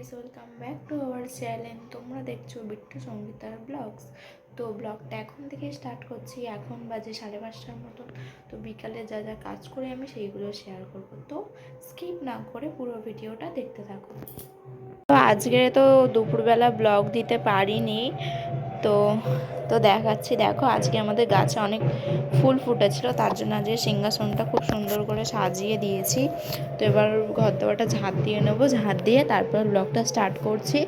Guys welcome back to our channel তোমরা দেখছ Bittu সঙ্গীতার blogs তো ব্লগটা এখন থেকে স্টার্ট করছি। এখন বাজে সাড়ে পাঁচটার মতন। তো বিকালে যা যা কাজ করে আমি সেইগুলো শেয়ার করব। তো স্কিপ না করে পুরো ভিডিওটা দেখতে থাকো। তো আজকে তো দুপুরবেলা ব্লগ দিতে পারিনি। তো তো দেখাচ্ছি। দেখো, আজকে আমাদের গাছে অনেক ফুল ফুটেছিল, তার জন্য আজকে সিংহাসনটা খুব সুন্দর করে সাজিয়ে দিয়েছি। তো এবার ঘর দোয়াটা ঝাঁট দিয়ে নেব, ঝাঁট দিয়ে তারপর ব্লগটা স্টার্ট করছি।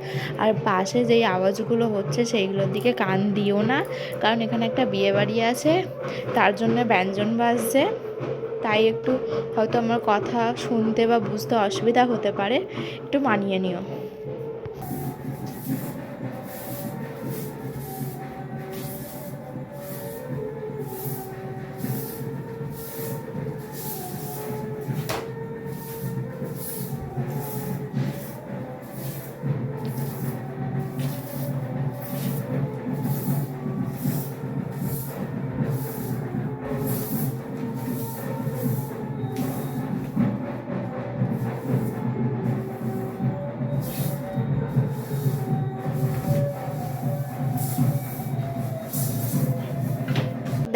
আর পাশে যেই আওয়াজগুলো হচ্ছে, সেইগুলোর দিকে কান দিও না, কারণ এখানে একটা বিয়ে বাড়ি আছে, তার জন্য ব্যঞ্জন বাজছে। তাই একটু হয়তো আমার কথা শুনতে বা বুঝতে অসুবিধা হতে পারে, একটু মানিয়ে নিও।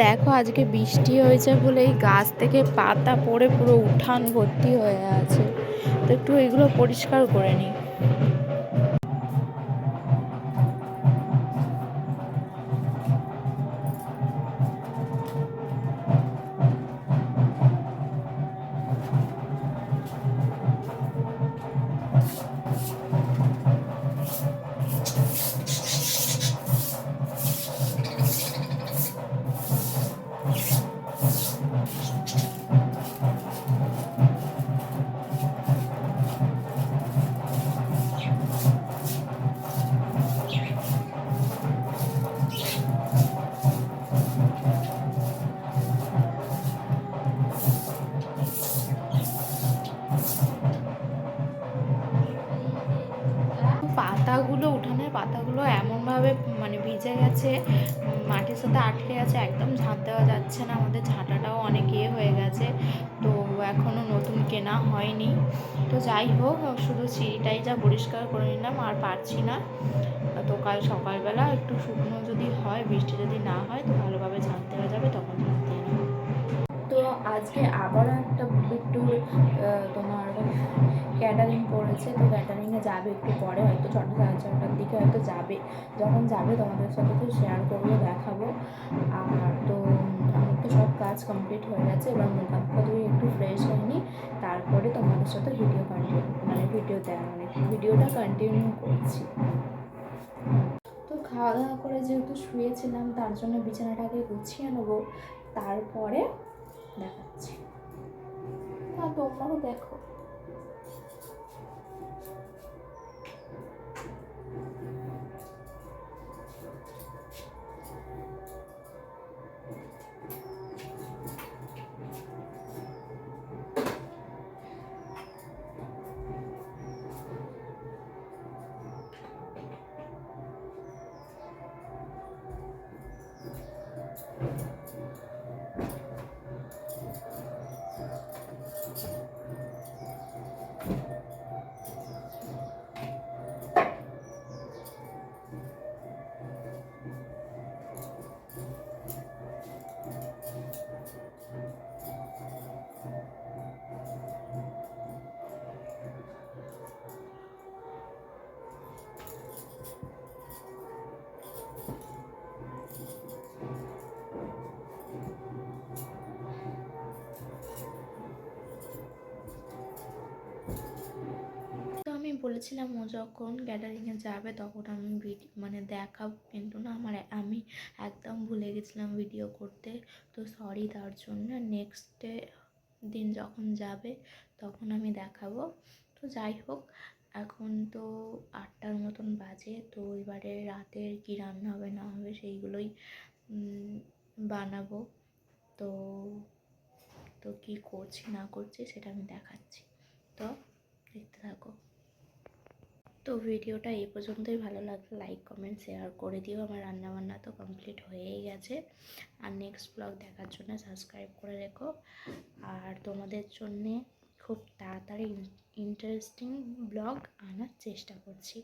দেখো, আজকে বৃষ্টি হয়েছে বলে এই গাছ থেকে পাতা পড়ে পুরো উঠান ভর্তি হয়ে আছে। তো একটু এগুলো পরিষ্কার করে নিই। পাতাগুলো উঠানের পাতাগুলো এমনভাবে মানে ভিজে গেছে, মাটির সাথে আটকে গেছে একদম ঝাঁট দেওয়া যাচ্ছে না, আমাদের ঝাঁটাটাও অনেক ইয়ে হয়ে গেছে। তো এখনও নতুন কেনা হয়নি। তো যাই হোক, শুধু সিঁড়িটাই যা পরিষ্কার করে নিলাম, আর পারছি না। তো কাল সকালবেলা একটু শুকনো যদি হয়, বৃষ্টি যদি না হয়, তো ভালোভাবে ঝাঁট দেওয়া যাবে, তখন ঝাঁট দিয়ে তো আজকে আবারও একটা একটু তোমার ক্যাটারিং পড়েছে, তো ক্যাটারিংয়ে যাবে একটু পরে, হয়তো ছটা সাড়ে ছটার দিকে হয়তো যাবে। যখন যাবে তোমাদের সাথে তো শেয়ার করব, দেখাবো। আর তো, আমার তো সব কাজ কমপ্লিট হয়ে গেছে, এবার মুখ হাত ধুয়ে একটু ফ্রেশ হয়নি তারপরে তোমাদের সাথে ভিডিও কন্টিনিউ মানে ভিডিও দেওয়া মানে ভিডিওটা কন্টিনিউ করছি। তো খাওয়া দাওয়া করে যেহেতু শুয়েছিলাম, তার জন্য বিছানাটাকে গুছিয়ে নেব, তারপরে দেখাচ্ছি। হ্যাঁ তোমরাও দেখো। বলেছিলাম ও যখন গ্যাদারিংয়ে যাবে তখন আমি ভিডিও মানে দেখাবো, কিন্তু না আমার, আমি একদম ভুলে গেছিলাম ভিডিও করতে। তো সরি তার জন্য। নেক্সট দিন যখন যাবে তখন আমি দেখাবো। তো যাই হোক, এখন তো আটটার মতন বাজে। তো এবারে রাতের কী রান্না হবে, না হবে সেইগুলোই বানাবো। তো তো কী করছি, না করছি সেটা আমি দেখাচ্ছি। তো দেখতে থাকো। তো ভিডিওটা এই পর্যন্তই। ভালো লাগলে লাইক কমেন্ট শেয়ার করে দিও। আমার রান্নাবান্না তো কমপ্লিট হয়েই গেছে। আর নেক্সট ব্লগ দেখার জন্য সাবস্ক্রাইব করে রেখো। আর তোমাদের জন্যে খুব তাড়াতাড়ি ইন্টারেস্টিং ব্লগ আনার চেষ্টা করছি।